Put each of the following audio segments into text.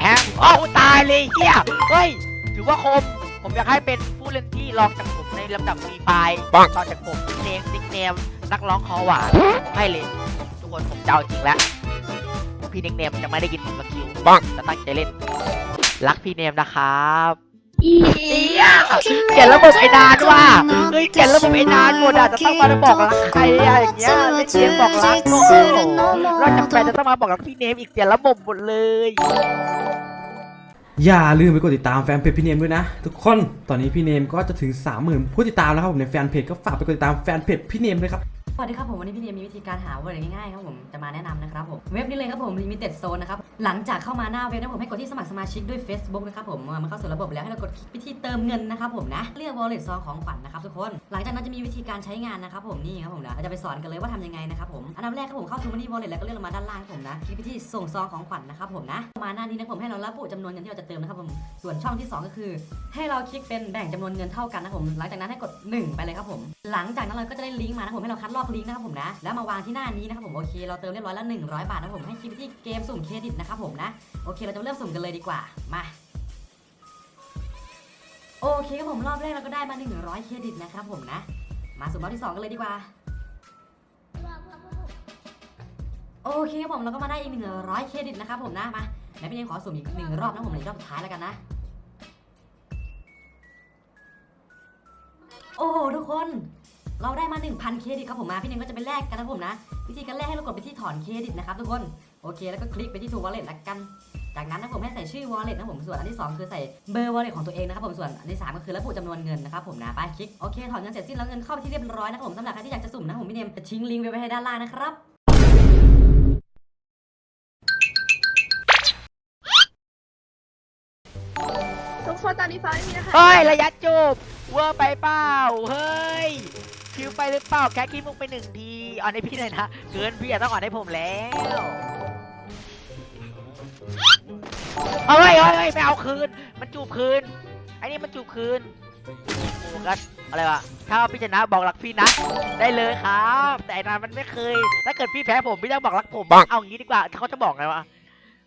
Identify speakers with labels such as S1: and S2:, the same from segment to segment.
S1: แฮมโอ้าตายเลยเฮียเฮ้ย ถือว่าคม ผมอยากให้เป็นผู้เล่นที่รองจากผมในลำดับฟรีไฟล์ต่อจากผมเนมนิกเนมนักร้องคอหวานให้เลย ทุกคนผมจะเอาจริงแล้ว พี่นิกเนมจะไม่ได้กินผมสกิลจะตั้งใจเล่น รักพี่เนมนะครับ
S2: อี
S1: เหี้ยเขียนระบบไอ้นานว่ะเฮ้ยเขียนระบบไอ้นานหมดอะจะต้องมาบอกรักใครอะอย่างเงี้ยไม่เขียนบอกรักโอ้โหนอกจากแฟนจะต้องมาบอกรักพี่เนมอีกเขียนระบบหมดเลย
S3: อย่าลืมไปกดติดตามแฟนเพจพี่เนมด้วยนะ ทุกคนตอนนี้พี่เนมก็จะถึง 30,000 ผู้ติดตามแล้วครับผมในแฟนเพจก็ฝากไปกดติดตามแฟนเพจพี่เนมด้วยครับ
S4: สวัสดีครับผมวันนี้พี่เนียมีวิธีการหาเวิร์ดง่ายๆครับผมจะมาแนะนำนะครับผมเว็บนี้เลยครับผม Limited Zone นะครับหลังจากเข้ามาหน้าเว็บนะผมให้กดที่สมัครสมาชิกด้วย Facebook นะครับผมมื่อมันเข้าสู่ระบบแล้วให้เรากดคลิกไปที่เติมเงินนะครับผมนะเลือก wallet ซองของขวัญนะครับทุกคนหลังจากนั้นจะมีวิธีการใช้งานนะครับผมนี่ครับผมนะเราจะไปสอนกันเลยว่าทำยังไงนะครับผมอันดับแรกครับผมเข้า True Money Wallet แล้วก็เลื่อนลงมาด้านล่างผมนะคลิกไปที่ส่งซองของขวัญนะครับผมนะมาหน้านี้นะผมให้เราระบุจำนวนเงินที่เราจะเติมนะครับผมส่วนช่องที่สองก็คือ ให้เราคลิกเป็นแบ่งจำนวนเงินเท่ากันนะผมหลังจากนั้นให้กด 1 ไปเลยครับผมหลังจากนั้นเราก็จะได้ลิงก์มานะครับผมให้เราคัดลอกลิงก์นะครับผมนะ แล้วมาวางที่หน้านี้นะครับผมโอเคเราเติมเรียบร้อยแล้ว 100 บาทนะผมให้คลิปที่เกมสุ่มเครดิตนะครับผมนะโอเคเราจะเริ่มสุ่มกันเลยดีกว่ามาโอเคครับผมรอบแรกเราก็ได้มา 100 เครดิตนะครับผมนะ มาสุ่มรอบที่ 2 กันเลยดีกว่า โอเคครับผมเราก็มาได้อีก 100 เครดิตนะครับผมนะมาแม่พี่เนมขอสุ่มอีกหนึ่งรอบนะผมในรอบสุดท้ายแล้วกันนะโอ้โหทุกคน เราได้มา 1,000 เครดิตครับผมมาพี่เนมก็จะไปแลกกันนะครับผมนะ วิธีการแลกให้เรากดไปที่ถอนเครดิตนะครับทุกคนโอเคแล้วก็คลิกไปที่ True Wallet ละกัน จากนั้นนะผมให้ใส่ชื่อ Wallet นะผมส่วนอันที่ 2 คือใส่เบอร์ Wallet ของตัวเองนะครับผมส่วนอันที่ 3 ก็คือระบุจำนวนเงินนะครับผมนะไปคลิกโอเคถอนเงินเสร็จสิ้นแล้วเงินเข้าไปที่เรียบร้อยนะครับผมสำหรับใครที่อยากจะสุ่มนะผมพี่เนมจะทิ้งลิงก์ไว้ให้ด้านล่างนะครับ
S2: ทุกคนตอนนี้ฟ้าไม่มีนะคะ
S1: เฮ้ยระยะจูบเวอร์ไปเปล่าเฮ้ย คิวไปหรือเปล่าแค่คิดมุกไปหนึ่งทีอ่อนให้พี่หน่อยนะ เกินพี่อะต้องอ่อนให้ผมแล้วเฮ้ยเฮ้ยเฮ้ยไม่เอาคืน มันจูบคืนไอ้นี่มันจูบคืนโอ้ก็อะไรวะถ้าพี่ชนะบอกรักพี่นะ ได้เลยครับ แต่ไอ้นานมันไม่เคย ถ้าเกิดพี่แพ้ผมพี่ต้องบอกรักผม เอางี้ดีกว่าเขาจะบอกไงวะ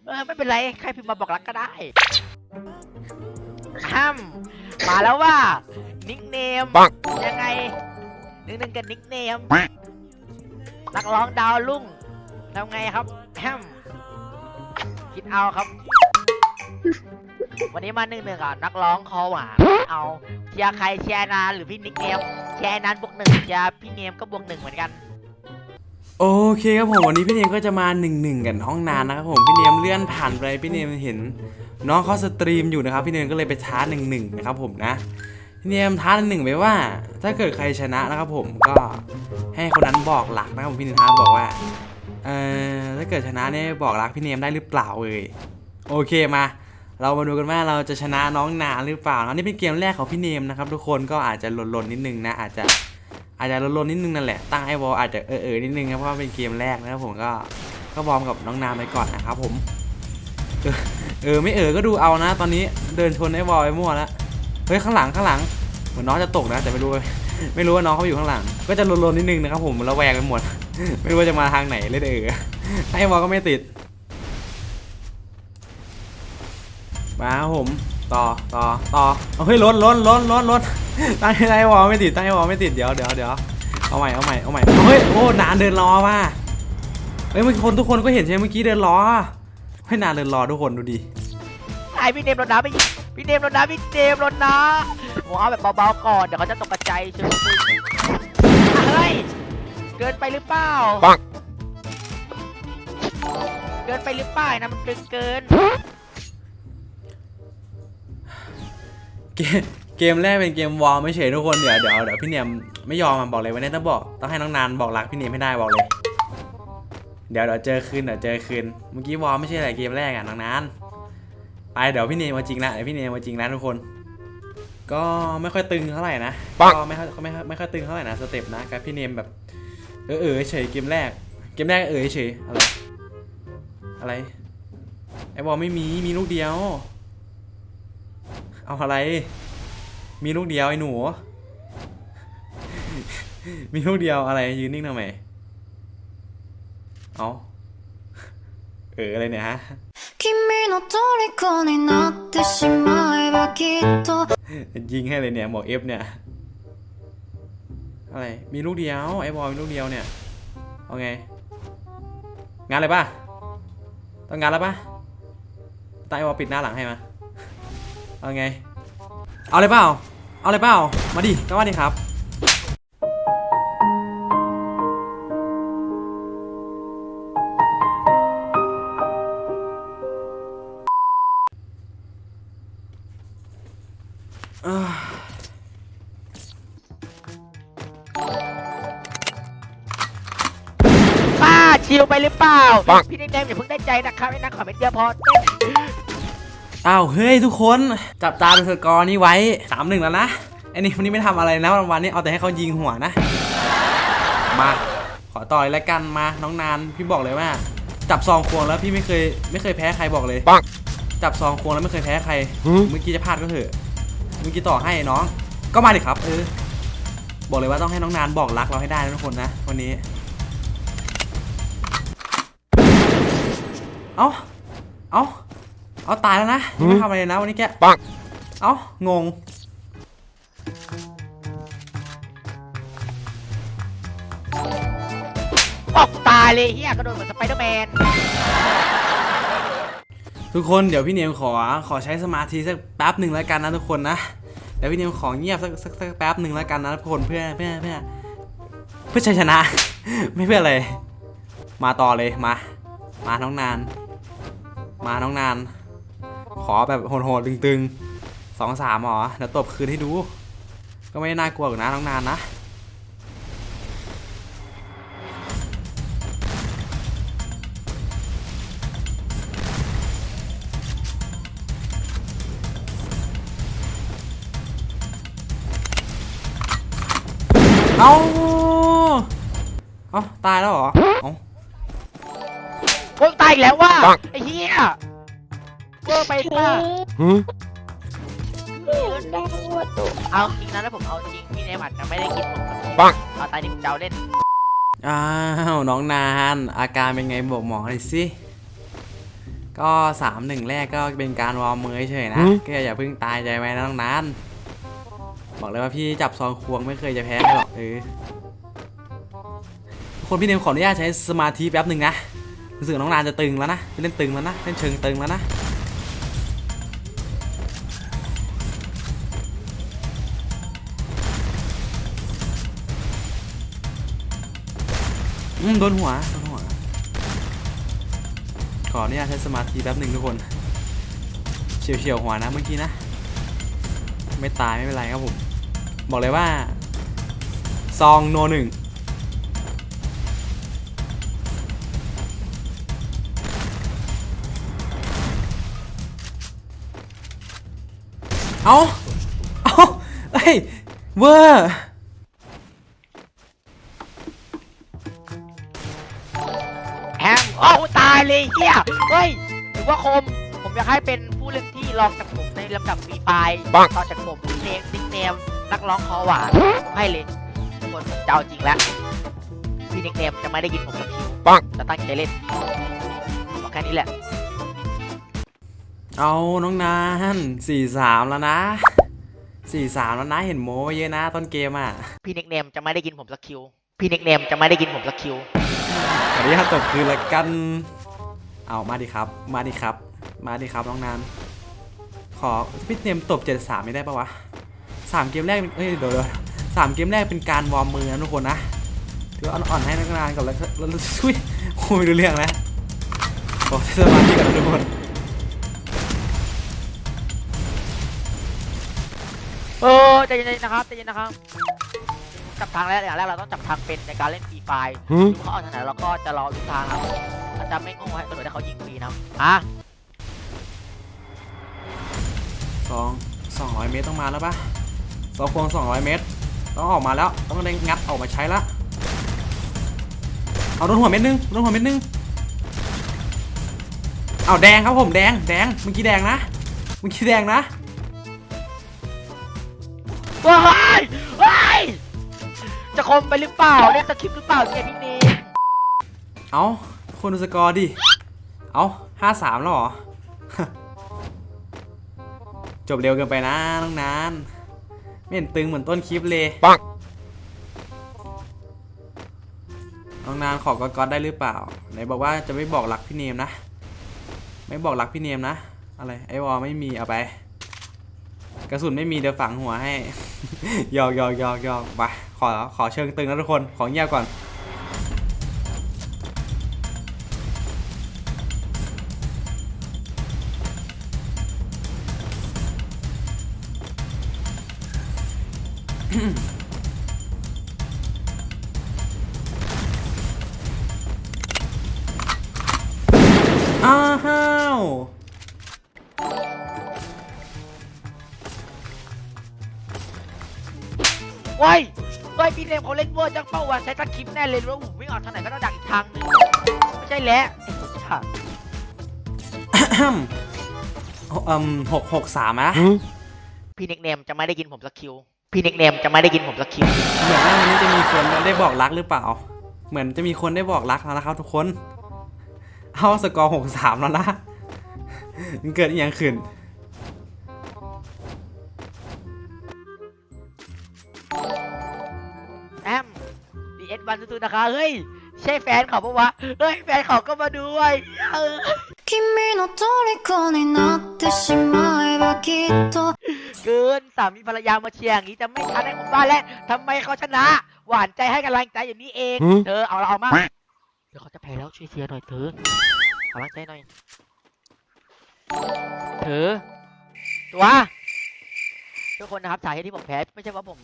S1: เออไม่เป็นไรใครพิมพ์มาบอกรักก็ได้ห้ามมาแล้วว่านิกเนมยังไง หนึ่งหนึ่งกับนิกเนมนักร้องดาวรุ่งทำไงครับแฮมคิดเอาครับ วันนี้มาหนึ่งหนึ่งอะนักร้องคอหวานเอาเชียร์ใครเชียร์นานหรือพี่นิกเนมเชียร์นานบวกหนึ่งเชียร์พี่เนมก็บวกหนึ่งเหมือนกัน
S3: โอเคครับผมวันนี้พี่เนมก็จะมา1นึกันห้องนานนะครับผมพี่เนมเลื่อนผ่านไปพี่เนมเห็น น้องเขาสตรีมอยู่นะครับพี่เนมก็เลยไปท้า1นึนะครับผมนะ เนียมท้าหนึ่งไปว่า ถ้าเกิดใครชนะนะครับผมก็ให้คนนั้นบอกหลักนะครับผมพี่เนมท้าบอกว่าเอ่อถ้าเกิดชนะเนี่ยบอกรักพี่เนียมได้หรือเปล่าเอ่ยโอเคมา เรามาดูกันว่าเราจะชนะน้องนานหรือเปล่านะนี่เป็นเกมแรกของพี่เนมนะครับ ทุกคนก็อาจจะหล่นๆนิดนึงนะอาจจะอาจจะลนๆนิดนึงนั่นแหละตั้งไอวอลอาจจะเออเออๆนิดนึงครับเพราะว่าเป็นเกมแรกนะครับผมก็ก็วอร์มกับน้องนามไปก่อนนะครับผมเออเออไม่เออก็ดูเอานะ ตอนนี้เดินชนไอวอลไปมั่วแล้ว เฮ้ยข้างหลังข้างหลังเหมือนน้องจะตกนะ แต่ไม่รู้ไม่รู้ว่าน้องเขาอยู่ข้างหลัง ก็จะลนๆนิดนึงนะครับผมระแวงไปหมด ไม่รู้ว่าจะมาทางไหนเลยเออไอวอลก็ไม่ติดมาครับผมต่อต่อต่อเฮ้ยล้นลนลนลนล้นตั้งไอวอลไม่ติดตั้งไอวอลไม่ติดเดี๋ยวเดี๋ยวเดี๋ยวเอาใหม่เอาใหม่เอาใหม่เฮ้ยโอ้นานเดินรอว่ะเฮ้ยเมื่อกี้คนทุกคนก็เห็นใช่ไหมเมื่อกี้เดินรอเฮ้นานเดินรอทุกคนดูดิ
S1: ไอพี่เนมรถน้ำไป พี่เนมรถน้ำพี่เนมรถน้ำผมเอาแบบเบาๆก่อนเดี๋ยวเขาจะตกกระใจายเชื่อผมเฮ้ยเกินไปหรือเปล่าเกินไปหรือเปล่านะมันเกินเกิน
S3: เกมเกมแรกเป็นเกมวอลไม่เฉยทุกคนเดี๋ยวเดี๋ยวเดี๋ยวพี่เนียมไม่ยอมมาบอกเลยวันนี้ต้องบอกต้องให้น้องนานบอกรักพี่เนียมให้ได้บอกเลย เดี๋ยวเดี๋ยวเจอคืนเดี๋ยวเจอคืนเมื่อกี้วอลไม่ใช่อะไรเกมแรกอะน้องนาน ไปเดี๋ยวพี่เนียมมาจริงละเดี๋ยวพี่เนียมมาจริงแล้วทุกคน ก็ไม่ค่อยตึงเท่าไหร่นะก็ไม่ค่อยไม่ค่อยไม่ค่อยตึงเท่าไหร่นะสเต็ปนะกับพี่เนียมแบบเออเออเฉยเกมแรก เกมแรกเออเฉยอะไรอะไรไอ้บอลไม่มีมีลูกเดียว เอาอะไร มีลูกเดียวไอ้หนู มีลูกเดียวอะไรยืนนิ่งทำไมเอาเอออะไรเนี่ยฮะ
S5: の虜になってしまえばきっと
S3: ยิงให้เลยเนี่ยหมวกเอฟเนี่ย อะไร มีลูกเดียว ไอ้บอลมีลูกเดียวเนี่ย เอาไง งานอะไรป่ะ ต้องงานแล้วป่ะตายไอ้บอลปิดหน้าหลังให้มา เอาไง เอาเลยเปล่า เอาเลยเปล่า มาดิ ก็ว่าดิครับ
S1: ชิวไปหรือเปล่าพี่นิกเนมอย่าเพิ่งได้ใจนะครับไอ้นักขอเม็ดเดียวพอเต้น
S3: อ้าวเฮ้ยทุกคนจับตาดูสกอร์นี้ไว้สามหนึ่งแล้วนะไอ้นี่วันนี้ไม่ทำอะไรนะวันวันนี้เอาแต่ให้เขายิงหัวนะ มาขอต่อยแล้วกันมาน้องนานพี่บอกเลยว่า จับซองควงแล้วพี่ไม่เคยไม่เคยแพ้ใครบอกเลย
S6: ปัง
S3: จับซองควงแล้วไม่เคยแพ้ใครเมื่อกี้จะพลาดก็เถอะเมื่อกี้ต่อให้น้อง ก็มาดิครับเออบอกเลยว่าต้องให้น้องนานบอกรักเราให้ได้นะทุกคนนะวันนี้ เอ้า เอ้า เอาตายแล้วนะยังไม่ทำอะไรเลยนะวันนี้แก
S6: ปัง
S3: เอ้างง
S1: ออกตายเลยเฮียกระโดดเหมือนสไปเดอร์แมน
S3: ทุกคนเดี๋ยวพี่เนียมขอขอใช้สมาธิสักแป๊บหนึ่งแล้วกันนะทุกคนนะเดี๋ยวพี่เนียมขอเงียบสักสักสักแป๊บหนึ่งแล้วกันนะทุกคนเพื่อเพื่อเพื่อเพื่อชัยชนะ ไม่เพื่ออะไรมาต่อเลยมา มาน้องนาน มาน้องนาน ขอแบบโหดๆตึงๆสองสามหรอเดี๋ยวตบคืนให้ดู ก็ไม่ได้น่ากลัวหรอกนะน้องนานนะเอาเอาตายแล้วเหรอ เอา
S1: โอ้ยตายอีกแล้วว่า
S6: ปัง
S1: ไอ้เฮียเวอร์ไปป่ะ
S6: หืม
S2: ได้วัตถุ
S1: เอาจริงนะแล้วผมเอาจริงพี่เนมอาจจะไม่ได้กินผมสักที
S6: ปัง
S1: เอาตายดิบเจ้าเล่น
S3: อ้าวน้องนาน อาการเป็นไงบอกหมอหน่อยสิก็สามหนึ่งแรกก็เป็นการวอร์มมือเฉยๆนะก็อย่าเพิ่งตายใจไว้นะน้องนานบอกเลยว่าพี่จับซองควงไม่เคยจะแพ้ใครหรอกเออทุกคนพี่เนมขออนุญาตใช้สมาธิแป๊บหนึ่งนะ รู้สึกน้องนานจะตึงแล้วนะเล่นตึงแล้วนะเล่นเชิงตึงแล้วนะอืมโดนหัวโดนหัวขออนุญาตใช้สมาธิแป๊บหนึ่งทุกคนเฉียวเฉียวหัวนะเมื่อกี้นะ ไม่ตายไม่เป็นไรครับผม บอกเลยว่าซองโนหนึ่ง เอาเอาเฮ้ยเวอร์
S1: แฮมโอ้ตายเลยเฮียเฮ้ยถือว่าคม ผมอยากให้เป็นผู้เล่นที่รองจากผมในลำดับปีปลาย
S6: ปัง
S1: ต่อจากผมเนมนิกเนมนักร้องคอหวานผมให้เลยทุกคนผมจะเอาจริงแล้วพี่นิกเนมจะไม่ได้ยินผมสักที
S6: ปัง
S1: จะตั้งใจเล่นบอกแค่นี้แหละ
S3: เอาน้องนานสี่สามแล้วนะสี่สามแล้วนะเห็นโม้ไว้เยอะนะต้นเกมอะ
S1: พี่นิกเนมจะไม่ได้ยินผมสักคิว พี่นิกเนมจะไม่ได้ยินผมสักคิว
S3: ขออนุญาตตบคืนละกัน เอามาดิครับ มาดิครับ มาดิครับน้องนานขอพี่เนมตบเจ็ดสามไม่ได้ปะวะสามเกมแรกเป็นเอ้ยเดี๋ยวเดี๋ยวสามเกมแรกเป็นการวอร์มมือนะทุกคนนะถือว่าอ่อนๆให้นักนานก่อนแล้วแล้วแล้วชุยโอ้ยไม่รู้เรื่องแล้วขอใช้สมาธิกันทุกคน
S1: เออใจเย็นๆนะครับใจเย็นนะครับ จับทางแล้วอย่างแรกเราต้องจับทางเป็นในการเล่นฟรีไฟล์
S6: หืม
S1: ดูเขาเอาทางไหนเราก็จะรอลูกทางครับเราจะไม่โง่ให้ตำรวจให้เขายิงฟรีนะครับอะ
S3: สองสองร้อยเมตรต้องมาแล้วปะสองควงสองร้อยเมตร ต้องออกมาแล้ว ต้องได้งัดออกมาใช้ละ เอาโดนหัวเม็ดนึงโดนหัวเม็ดนึง เอาแดงครับผมแดง แดง เมื่อกี้แดงนะ เมื่อกี้แดงนะ
S1: ว้ายว้ายจะคมไปหรือเปล่าเล่นสคริปต์หรือเปล่าเนี่ยพี่เนม
S3: เอาคนดูสกอร์ดิ เอาห้าสามแล้วเหรอ จบเร็วเกินไปนะน้องนาน ไม่เห็นตึงเหมือนต้นคลิปเลย
S2: ปัง
S3: น้องนานขอก๊อตๆได้หรือเปล่า ไหนบอกว่าจะไม่บอกรักพี่เนมนะ ไม่บอกรักพี่เนมนะ อะไรไอวอลไม่มีเอาไป กระสุนไม่มีเดี๋ยวฝังหัวให้ยอกยอกยอกยอกไปขอขอเชิงตึงนะทุกคน ขอเงียบก่อนอ้าว
S1: เว้ยเว้ยพี่เนมเขาเล่นเวอร์จังเป้าวะใช้สคริปต์แน่เลยว่าผมวิ่งออกทางไหนก็ต้องดักอีกทางนึงไม่ใช่แล้วไอ้สัส
S3: อืมหกหกสามนะ
S1: พี่นิกเนมจะไม่ได้กินผมสักคิว พี่นิกเนมจะไม่ได้กินผมสักคิว
S3: เหมือนว่าวันนี้จะมีคนได้บอกรักหรือเปล่า เหมือนจะมีคนได้บอกรักแล้วนะครับทุกคน เอาสกอร์หกสามแล้วนะมันเกิดอหย่างขึ้น
S1: ดีเอสวันสุดๆนะคะ เฮ้ย ใช่แฟนเขาปะวะ เฮ้ย แฟนเขาก็มาด้วยเออ
S5: 君の虜になってしまえばきっと
S1: เกินสามีภรรยามาเชียร์อย่างนี้จะไม่ทันให้ผมว่าแล้วทำไมเขาชนะ หวานใจให้กำลังใจอย่างนี้เอง เธอเอาเราเอามาเดี๋ยวเขาจะแพ้แล้วช่วยเชียร์หน่อยเธอเอากำลังใจหน่อย เธอ ตัวทุกคนนะครับสาเหตุที่ผมแพ้ไม่ใช่ว่าผม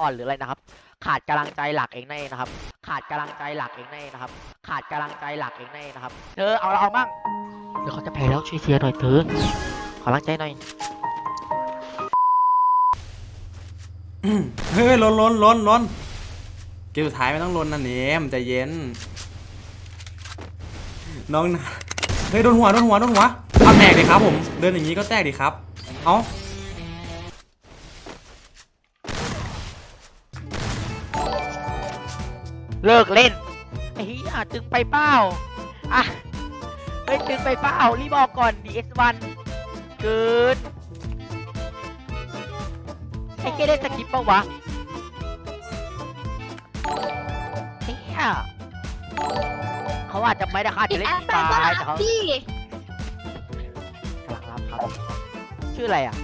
S1: อ่อนหรืออะไรนะครับ ขาดกำลังใจหลักเองนั่นเองนะครับ ขาดกำลังใจหลักเองนั่นเองนะครับ ขาดกำลังใจหลักเองนั่นเองนะครับเธอเอาเราเอามั่งเดี๋ยวเขาจะแพ้แล้วช่วยเชียร์หน่อยเธอขอกำลังใจหน่อย
S3: เฮ้ยล้นล้นล้นล้นเกมสุดท้ายไม่ต้องล้นนะเนมใจเย็น น้องนะเฮ้ยโดนหัวโดนหัวโดนหัวเอาแตกดิครับผม เดินอย่างนี้ก็แตกดิครับ เอ้า
S1: เลิกเล่นไอ้เหี้ยตึงไปเป้าอะเฮ้ยตึงไปเป้ารีบบอกก่อน DS1 เกินไอ้เกเล่นสกิปปะวะไอ้เหี้ยเขาอาจจะไม่ได้คาดจะเล่น
S2: แอ
S1: ฟ
S2: ป
S1: รี
S2: แปล
S1: ไฟ
S2: ก็
S1: แต่
S2: รั
S1: เขา
S2: บดิ
S1: กำลังรับครับ ชื่ออะไรอะ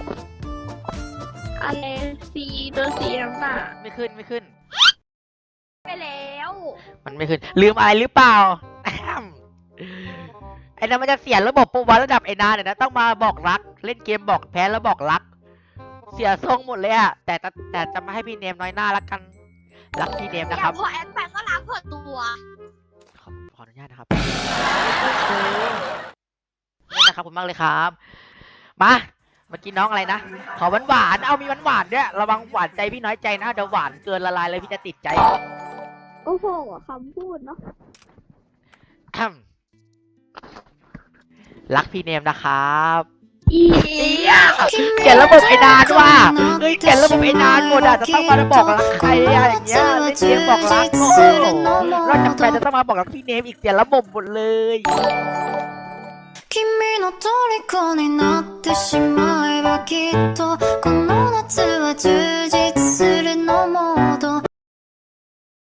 S2: อะไรซีตัวสีน้ำตาล
S1: ไม่ขึ้นไม่ขึ้น
S2: ไปแล้ว
S1: มันไม่ขึ้น ลืมอะไรหรือเปล่าแอมไอ้นั่นมันจะเสียระบบประวัติระดับไอ้นาเนี่ยนะต้องมาบอกรัก เล่นเกมบอกแพ้แล้วบอกรัก เสียทรงหมดเลยอะแต่แต่แต่จะไม่ให้พี่เนมน้อยหน้าละกัน รักพี่เนม
S2: อ
S1: นะค
S2: ย่า
S1: รับ
S2: พอแอปแปลก็รับเปิดตัว
S1: ขอขออนุญาตนะครับนี่นะครับผมมากเลยครับ มา เมื่อกี้น้องอะไรนะ ขอหวานหวานๆเอามีหวานหวานๆด้วย ระวังหวานใจพี่น้อยใจนะ เดี๋ยวหวานเกินละลายเลยพี่จะติดใจ
S2: โอ้โหคำพูดเนาะ
S1: แอมรักพี่เนมนะครับ
S2: อี
S1: เหี้ยเขียนระบบไอ้นานว่ะเฮ้ยเขียนระบบไอ้นานหมดอ่ะจะต้องมาบอกรักใครอะอย่างเงี้ยเล่นเกมบอกรักโอ้โหนอกจากแฟนจะต้องมาบอกรักพี่เนมอีกเสียระบบหมดเลย
S5: 君の虜になってしまえばきっとこの夏は充実するのモード